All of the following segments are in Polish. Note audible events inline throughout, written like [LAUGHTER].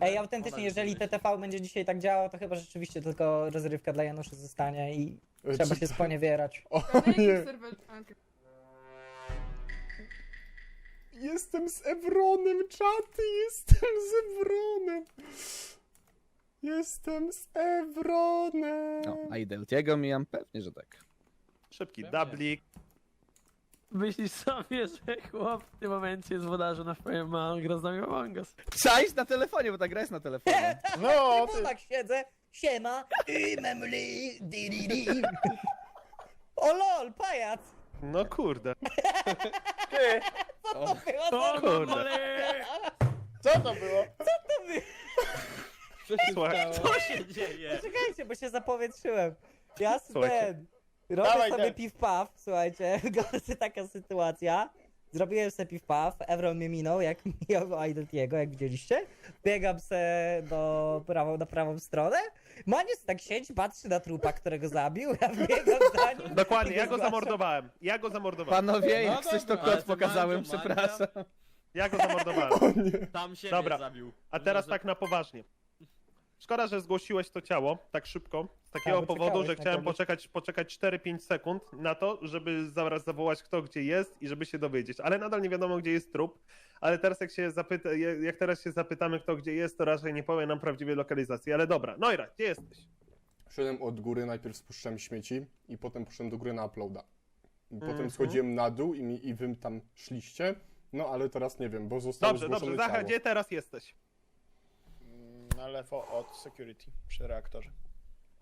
Ej, autentycznie, jeżeli. TTV będzie dzisiaj tak działał, to chyba rzeczywiście tylko rozrywka dla Januszy zostanie i E, trzeba czy się to- sponiewierać. O nie. Jestem z Evronem, czaty, jestem z Evronem. Jestem z Evronem. No, a i Deltiego mijam? Pewnie, że tak. Szybki Pewnie. dublik. Myślisz sobie, że chłop w tym momencie jest wodarzem na wpływie ma gra z nami w Among Us. Czaisz na telefonie, bo ta gra jest na telefonie. [LAUGHS] No, Ty tak siedzę, siema, i memli, di di di. O lol, pajac! No kurde. [LAUGHS] Ty, Co to było? O, Co to kurde. mamole! co to było? było? Słuchaj, Co się dzieje? Czekajcie, bo się zapowietrzyłem. Ja Słuchajcie. Ten. Robię Dawaj, sobie daj. piw paw, słuchajcie, [LAUGHS] gorsy taka sytuacja. Zrobiłem sobie piw paw, Evron mnie minął, jak [LAUGHS] mijał Idoltiego, jak widzieliście. Biegam se do prawą, na prawą stronę. Manius tak siedzi, patrzy na trupa, którego zabił, ja biegam za nim. dokładnie, i ja go zgłaszam. zamordowałem. Ja go zamordowałem. Panowie, No jak coś to dobra, ale kod pokazałem, Mandzio, przepraszam. Ja go zamordowałem. Tam się Dobra, zabił. A teraz tak na poważnie. Szkoda, że zgłosiłeś to ciało tak szybko. Z takiego Tak, powodu, że chciałem kogoś. poczekać, poczekać 4-5 sekund na to, żeby zaraz zawołać kto gdzie jest i żeby się dowiedzieć. Ale nadal nie wiadomo gdzie jest trup. Ale teraz jak się zapyta, jak teraz się zapytamy kto gdzie jest, to raczej nie powie nam prawdziwej lokalizacji. Ale dobra, Noira, gdzie jesteś? Szedłem od góry, najpierw spuszczałem śmieci i potem poszedłem do góry na uploada. Potem Mhm. schodziłem na dół i, mi, i wy tam szliście. No ale teraz nie wiem, bo zostało Dobrze, dobrze, Zacha, gdzie teraz jesteś? Mm, Na lewo od security przy reaktorze.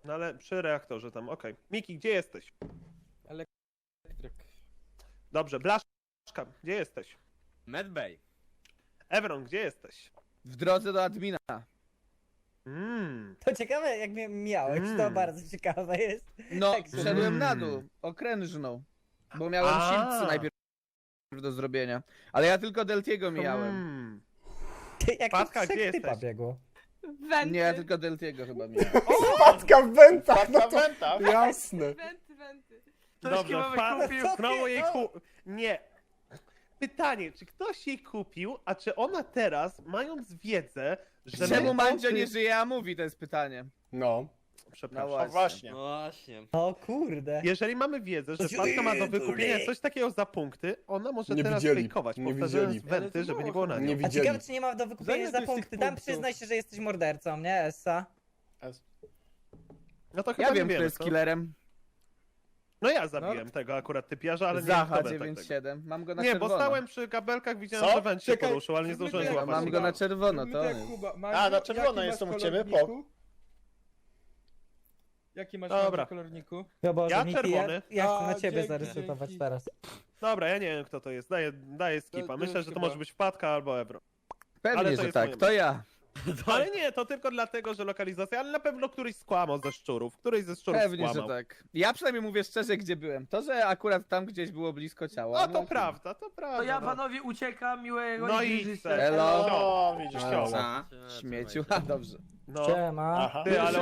No ale przy reaktorze tam, okej. Miki, gdzie jesteś? Dobrze, Blaszka, gdzie jesteś? Medbay. Evron, gdzie jesteś? W drodze do admina. Mmm. To ciekawe, jak mnie mijałeś, to Mm. bardzo ciekawe jest. No, Tak, wszedłem na Mm. dół, okrężną. Bo miałem A. shieldsy najpierw do zrobienia. Ale ja tylko Deltiego mijałem. Mm. Ty, Jak Patka, trzech gdzie typa jesteś? biegło. Wenty. Nie, ja tylko Deltiego chyba mijałem. Patka w wentach, no to wenta. jasne. Wenty, wenty. Ktoś Dobrze, chyba. Co znowu jej ku... Nie. Pytanie, czy ktoś jej kupił, a czy ona teraz, mając wiedzę, że... Czemu Mandzio nie żyje, a mówi, to jest pytanie. No. Przepraszam. No O właśnie. No właśnie. O kurde. Jeżeli mamy wiedzę, że Patka ma do wykupienia coś takiego za punkty, ona może Nie teraz widzieli, fejkować, nie powtarzając widzieli. Wenty, żeby nie było na nią. Nie A ciekawe, czy nie ma do wykupienia za tych punkty. Tam punktów. przyznaj się, że jesteś mordercą, nie, Essa? No to chyba Ja nie wiem, kto wiemy, jest co? killerem. No ja zabiłem tego akurat typiarza, ale nie wiem, kto. 97. Mam go na Nie, bo czerwono. stałem przy kabelkach, widziałem, Co? że went się Czekaj, poruszył, ale nie zróbmy zdążyłem tak, złapać. Mam go na czerwono, to tak. Kuba. A, na czerwono jaki jest masz u ciebie, kolorniku? Jaki masz Dobra. Dobra. kolorniku? No bo Ja Miki, czerwony. Ja, ja chcę A, na ciebie dzięki, zarysować dzięki. teraz. Dobra, ja nie wiem kto to jest, daję, daję skipa. to Myślę, że to chyba- może być Wpadka albo Ebro. Pewnie, ale to że jest tak, moje to ja. [LAUGHS] Ale nie, to tylko dlatego, że lokalizacja, ale na pewno któryś skłamał ze szczurów, któryś ze szczurów Pewnie, że skłamał. tak. Ja przynajmniej mówię szczerze, gdzie byłem. To, że akurat tam gdzieś było blisko ciała. No to prawda, to prawda. To ja no. panowie uciekam, miłego No i i widzimy się. se- Elo. O, widzisz Elo. to. Śmieciu, a dobrze. No. Siema. Aha. Ty, ale.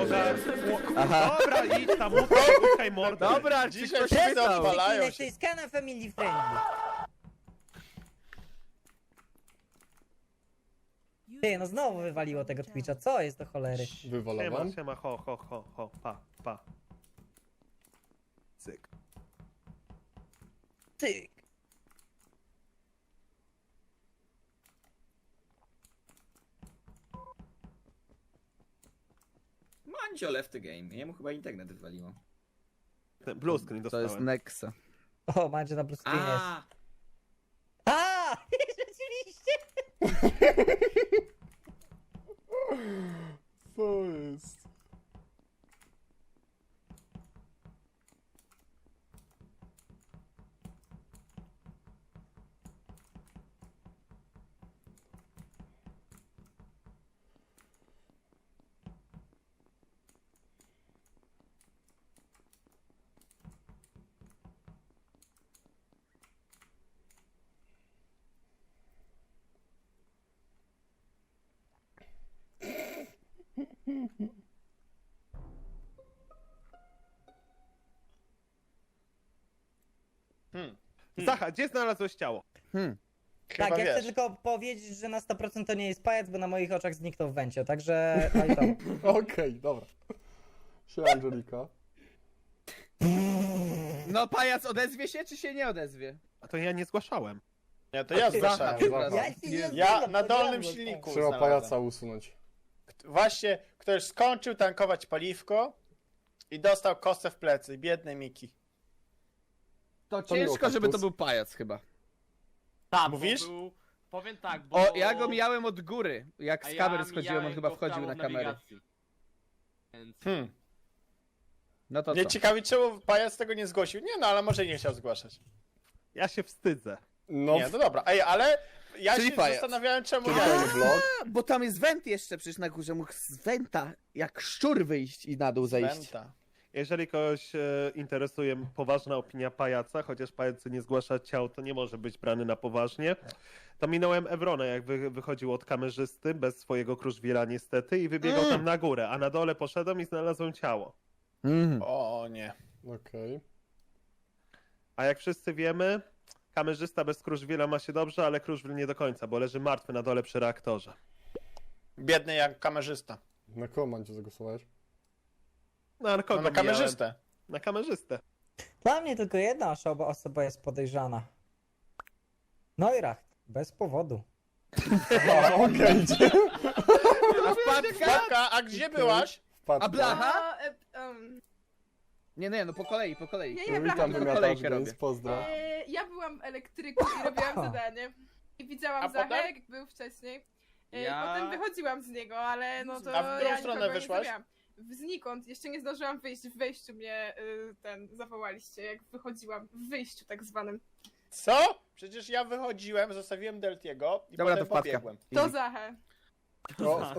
Aha. Dobra, idź tam, słuchaj mordę. Dobra, Dzisiaj pytał? odpalają się. jest kana family friendly. Ty, no znowu wywaliło tego Twitcha, co jest do cholery? Siema, Wywalowałem. siema, ho, ho, ho, ho, pa, pa. Cyk. Ty. Mandzio left the game. Jemu chyba internet wywaliło. Ten blue screen To dostałem. jest Nexa. O, macie na bruskie jest. A, A, rzeczywiście. Co jest? Zacha, gdzie znalazłeś ciało? Hmm. Chyba tak, ja chcę tylko powiedzieć, że na 100% to nie jest pajac, bo na moich oczach zniknął w węcie, także... [LAUGHS] No i to. Okej, dobra. Siema Angelika. No pajac odezwie się, czy się nie odezwie? A to ja nie zgłaszałem. Nie, to ja zgłaszałem. Ja, nie Ja zgadzam, na dolnym silniku Trzeba znalazłem. pajaca usunąć. Właśnie ktoś skończył tankować paliwko i dostał kostę w plecy. Biedny Miki. To ciężko, żeby to był pajac chyba. Tak, Mówisz? Bo był, powiem tak, bo... O, ja go mijałem od góry. Jak a z ja kamer schodziłem, on chyba go w wchodził na kamerę. Więc... Hmm. No to Nie co? ciekawi, czemu pajac tego nie zgłosił. Nie no, ale może nie chciał zgłaszać. Ja się wstydzę. No, Nie, no dobra. Ej, ale ja Czyli się pajac. zastanawiałem, czemu ja. blok. Bo tam jest węd jeszcze przecież na górze, mógł z węta jak szczur wyjść i na dół zejść. Jeżeli kogoś e, interesuje poważna opinia pajaca, chociaż pajac nie zgłasza ciał, to nie może być brany na poważnie, to minąłem Ewronę, jak wy, wychodził od kamerzysty, bez swojego kruszwila niestety, i wybiegał Mm. tam na górę, a na dole poszedłem i znalazłem ciało. Mhm. O nie. Okej. A jak wszyscy wiemy, kamerzysta bez kruszwila ma się dobrze, ale kruszwil nie do końca, bo leży martwy na dole przy reaktorze. Biedny jak kamerzysta. Na kogo macie zagłosować? No, ale kogo No, na kamerzystę. Na kamerzystę. Dla mnie tylko jedna osoba, osoba jest podejrzana. Neuracht. Bez powodu. [LAUGHS] [LAUGHS] A, okej, gdzie? A wpadka? A gdzie byłaś? Wpadka. A blacha? A, e, em, Nie, nie, no po kolei, po kolei. Nie, nie, Witam, blacha, kolejkę robię. więc pozdro. e, ja byłam elektryką i robiłam [LAUGHS] zadanie. I widziałam A Zachę, potem? jak był wcześniej. E, Ja- Potem wychodziłam z niego, ale no to A w którą ja stronę nikogo nie wyszłaś? zabiłam. Znikąd, jeszcze nie zdążyłam wyjść, w wejściu mnie y, ten zawołaliście, jak wychodziłam, w wyjściu tak zwanym. Co? Przecież ja wychodziłem, zostawiłem Deltiego i Dobra, to potem wpadka. pobiegłem. To Zachę.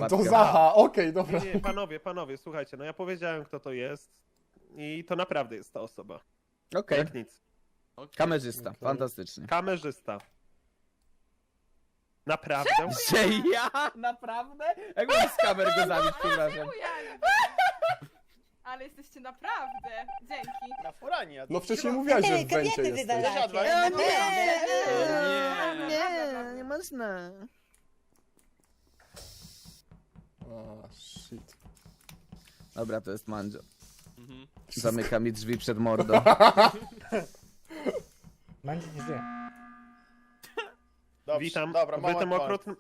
To Zaha, okej, dobra. Nie, panowie, panowie, słuchajcie, no ja powiedziałem, kto to jest i to naprawdę jest ta osoba. Okej. Jak nic. Okej. Kamerzysta, Okej. fantastycznie. Kamerzysta. Naprawdę? Że ja? Naprawdę? Jak mam z kamer go zabić, przepraszam. Ja nie wiem? Ale jesteście naprawdę. Dzięki. Na furanie. a No wcześniej mówiłaś, że w jesteś. No No nie, nie, nie, nie można. A, shit. Dobra, to jest Mandzio. Mhm. Zamyka mi drzwi przed mordą. Będzie nie żyje. Dobrze, Witam dobra, moment. okrutnym...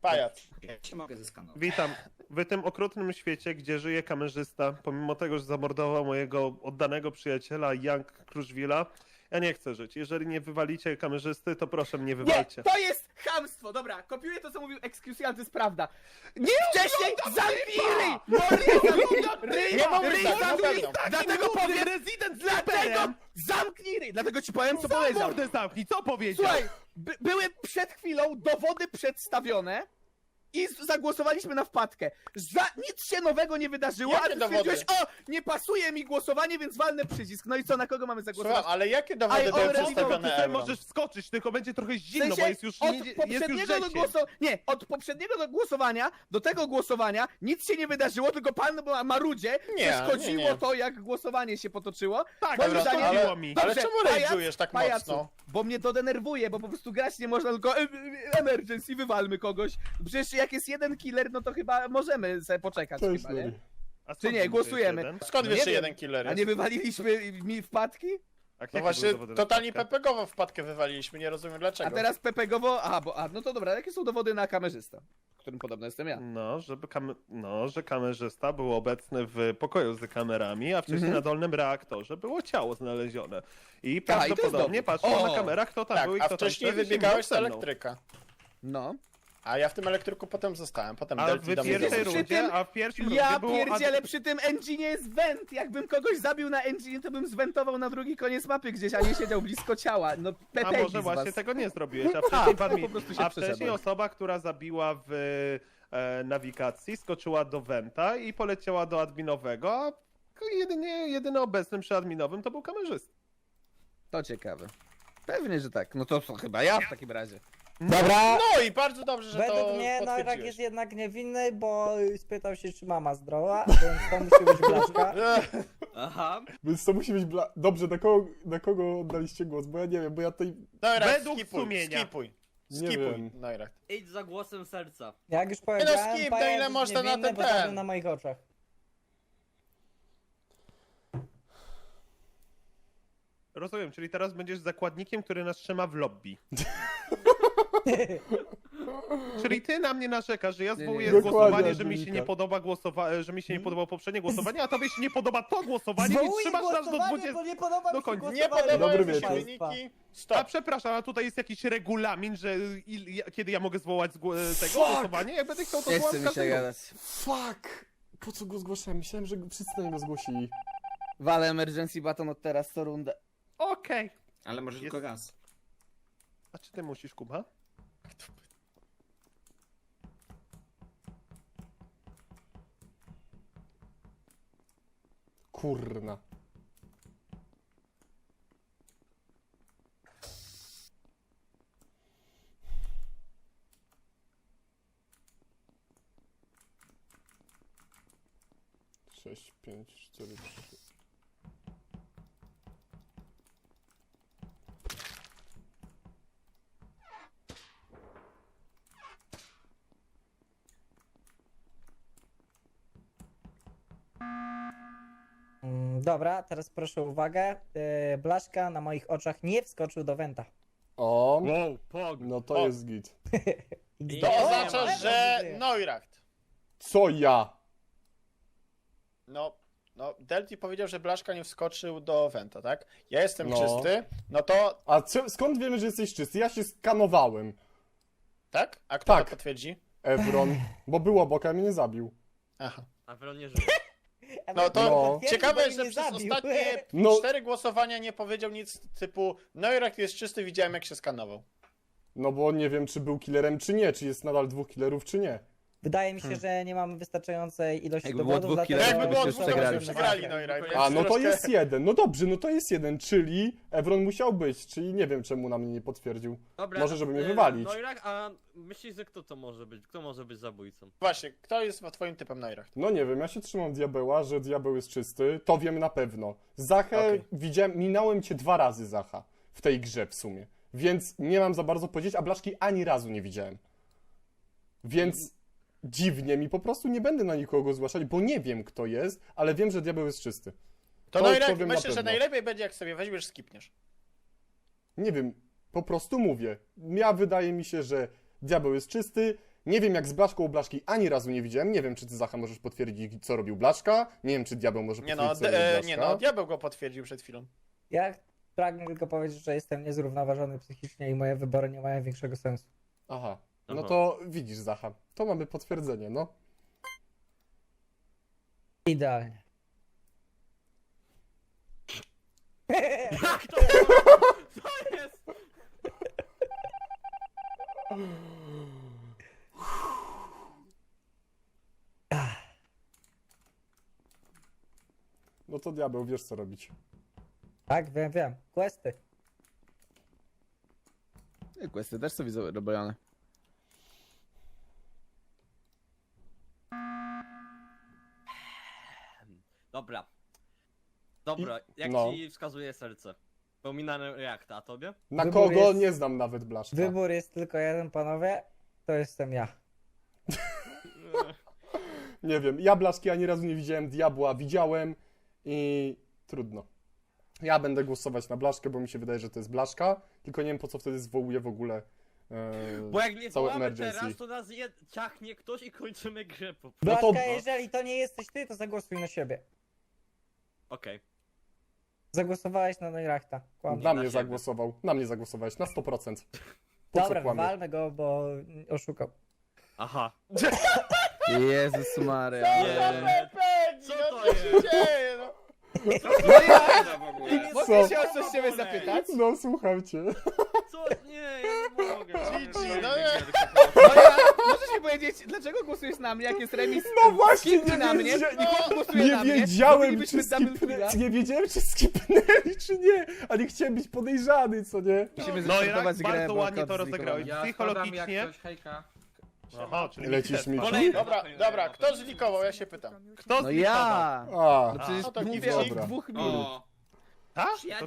Pajac. Ja się mogę zeskanować. Witam. W tym okrutnym świecie, gdzie żyje kamerzysta, pomimo tego, że zamordował mojego oddanego przyjaciela Young Kruszwila, ja nie chcę żyć. Jeżeli nie wywalicie kamerzysty, to proszę mnie Nie, wywalcie. to jest chamstwo! Dobra, kopiuję to, co mówił Excuse, ale to jest prawda. Nie wcześniej zamknij ryj! Ryj! Nie mogę ryj tak, na zamknij! pewno. Dlatego powiem, rezydent z dlatego zamknij ryj! Dlatego ci powiem, co powiedział. Mordę zamknij, co powiedział? Słuchaj, by, były przed chwilą dowody przedstawione i z- zagłosowaliśmy na wpadkę. Za, nic się nowego nie wydarzyło, Jakie a ty dowody? stwierdziłeś, o, nie pasuje mi głosowanie, więc walnę przycisk. No i co, na kogo mamy zagłosować? Słucham, ale jakie dowody I były already przedstawione Evron? możesz wskoczyć, tylko będzie trochę W zimno, sensie, bo jest już, od nie, jest już poprzedniego do głosowania, nie, od poprzedniego do głosowania do tego głosowania nic się nie wydarzyło, tylko pan ma- marudzie Nie, przeszkodziło nie, nie. to, jak głosowanie się potoczyło. Tak, Moim ale zdaniem- ale- mi. ale Dobrze, czemu pajac- tak pajacu, mocno? Bo mnie to denerwuje, bo po prostu grać nie można, tylko e, e, emergency, wywalmy kogoś. Przecież jak jest jeden killer, no to chyba możemy sobie poczekać Cześć, chyba, nie? A Czy nie, głosujemy. jeden? Skąd No wiesz, że jeden killer A jest? nie wywaliliśmy mi wpadki? A No właśnie, totalnie wpadkę? pepegowo wpadkę wywaliliśmy, nie rozumiem dlaczego. A teraz Pepegowo, a bo, a no to dobra, jakie są dowody na kamerzysta? Którym podobno jestem ja. No, żeby kam... no, że kamerzysta był obecny w pokoju z kamerami, a wcześniej Mhm. na dolnym reaktorze było ciało znalezione. I jest prawdopodobnie dowód. patrzył O! na kamerach, kto tam Tak, był i a kto tam wcześniej wszedł i się wybiegałeś z ze mną. elektryka. No. A ja w tym elektryku potem zostałem, potem A Delty w do mnie Przy dołączył. tym- a w pierwszym Ja rundzie było... pierdzielę, przy tym engine jest went. Jakbym kogoś zabił na engine, to bym zwentował na drugi koniec mapy gdzieś, a nie siedział blisko ciała. No A pepegi może z właśnie was. tego nie zrobiłeś, a A, [LAUGHS] wcześniej, to pan mi... po prostu się a wcześniej przeszedłem. osoba, która zabiła w e, nawigacji, skoczyła do Wenta i poleciała do adminowego, a jedynie, jedyny obecny przy adminowym to był kamerzysta. To ciekawe. Pewnie, że tak. No to, to chyba ja w takim razie. Dobra. No i bardzo dobrze, że to Według mnie potwierdziłeś. jest jednak niewinny, bo spytał się, czy mama zdrowa, więc to musi być blaszka. Ech, [LAUGHS] Aha. Więc to musi być bla... Dobrze, na kogo, na kogo oddaliście głos? Bo ja nie wiem, bo ja tutaj... Dobra, Według skipuj, sumienia. skipuj. Nie Skipuj, wiem. Idź za głosem serca. Jak już powiedziałem, skip, no Pajac ile jest można na niewinny, ten bo zabił ten? na moich oczach. Rozumiem, czyli teraz będziesz zakładnikiem, który nas trzyma w lobby. [LAUGHS] Czyli ty na mnie narzekasz, że ja zwołuję nie. głosowanie, że mi się Angelika. nie podoba głosowa- że mi się nie podobało poprzednie głosowanie, a tobie się nie podoba to głosowanie i Zwołuję trzymasz nas do głosowanie, 20. bo nie podoba do mi się końca. Nie głosowanie. podobają Dobry mi się wieczór. wyniki. A Stop. przepraszam, a tutaj jest jakiś regulamin, że il, ja- kiedy ja mogę zwołać zgło- tego Fuck! głosowanie? Jak będę chciał to Nie zwołam chce mi się każdego. gadać. Fuck! Po co go zgłaszałem? Myślałem, że wszyscy na niego zgłosili. Walę emergency button od teraz co rundę. Okej. Ale może Jest- tylko raz. A czy ty musisz, Kuba? Kurna. Sześć, pięć, cztery, trzy. Dobra, teraz proszę uwagę. Yy, Blaszka na moich oczach nie wskoczył do Wenta. O, Wow, pog. no to O. jest git. [LAUGHS] XD. To oznacza, że. Neuracht. Co ja? No, no, Delty powiedział, że Blaszka nie wskoczył do Wenta, tak? Ja jestem No. czysty, no to, A co, skąd wiemy, że jesteś czysty? Ja się skanowałem. tak? A kto Tak. to potwierdzi? Evron, bo był obok, a mnie nie zabił. Aha. A nie żyje. No to No. Ciekawe, że przez zabił. ostatnie [LAUGHS] No. cztery głosowania nie powiedział nic typu Neuracht jest czysty, widziałem jak się skanował. No bo nie wiem, czy był killerem, czy nie, czy jest nadal dwóch killerów, czy nie. Wydaje mi się, że nie mamy wystarczającej ilości Jakby było dowodów, dwóch dlatego... killerów, Jakby było już dwóch, to przegrali. byśmy przegrali Neuracht. A, no to jest jeden. No dobrze, no to jest jeden, czyli Evron musiał być, czyli nie wiem, czemu na mnie nie potwierdził. Dobra, Może, żeby mnie e, wywalić. No i tak, a myślisz, że kto to może być? Kto może być zabójcą? Właśnie, kto jest twoim typem Neuracht? No nie wiem, ja się trzymam diabeła, że diabeł jest czysty, to wiem na pewno. Zachę Okej. widziałem, minąłem cię dwa razy, Zacha, w tej grze w sumie. Więc nie mam za bardzo powiedzieć, a Blaszki ani razu nie widziałem. Więc dziwnie mi, po prostu nie będę na nikogo zgłaszać, bo nie wiem kto jest, ale wiem, że diabeł jest czysty. To, To Neuracht, powiem na myślę, że najlepiej będzie jak sobie weźmiesz, skipniesz. Nie wiem, po prostu mówię. Ja wydaje mi się, że diabeł jest czysty. Nie wiem jak z Blaszką u Blaszki ani razu nie widziałem. Nie wiem, czy ty Zacha możesz potwierdzić, co robił Blaszka. Nie wiem, czy diabeł może Nie potwierdzić, no, co robił e, Blaszka. nie no, diabeł go potwierdził przed chwilą. Ja pragnę tylko powiedzieć, że jestem niezrównoważony psychicznie i moje wybory nie mają większego sensu. Aha. No Aha. to widzisz, Zacha. To mamy potwierdzenie, no. Idealnie. Jak to? Co jest? No to diabeł, wiesz co robić. Tak, wiem, wiem. Questy. Questy też są widzę robione. Dobra. Dobra, jak no. ci wskazuje serce? Pominane reakta, a tobie? Na Wybór kogo jest- nie znam nawet Blaszka. Wybór jest tylko jeden, panowie. To jestem ja. [LAUGHS] Nie wiem, ja Blaszki ani razu nie widziałem, diabła widziałem i trudno. Ja będę głosować na Blaszkę, bo mi się wydaje, że to jest Blaszka, tylko nie wiem po co wtedy zwołuje w ogóle e, Bo jak nie całe emergency. teraz, to nas je... ciachnie ktoś i kończymy grę po No Blaszka, to- jeżeli to nie jesteś ty, to zagłosuj na siebie. Okej. Zagłosowałeś na Neurachta. Kłamie. Na na mnie siebie. zagłosował. Na mnie zagłosowałeś, na 100%. Po Dobra, co kłamie? walmy go, bo oszukał. Aha. Jezus Maria. Nie. Co no to co się jest? dzieje, no? w ogóle. Mogę się o coś ciebie zapytać? No, słucham cię. Dlaczego głosujesz na mnie, jak jest remis? No właśnie, Skipnij nie na mnie, wiedzia- głosuje Nie na mnie. wiedziałem, robilibyśmy czy double skipnę, killa. nie wiedziałem, czy skipnęli, czy nie, a nie chciałem być podejrzany, co nie? Musimy No i zrestartować tak grę, bardzo bo ładnie kod to zlikowany. rozegrałeś. Ja Psychologicznie. hejka. Aha, czyli Lecisz Mickey mi. też. Kolejny. Dobra, dobra, kto zlikował, ja się pytam. Kto No ja! A, No przecież no to mówię git. od Dobra. dwóch minut. O, Tak? To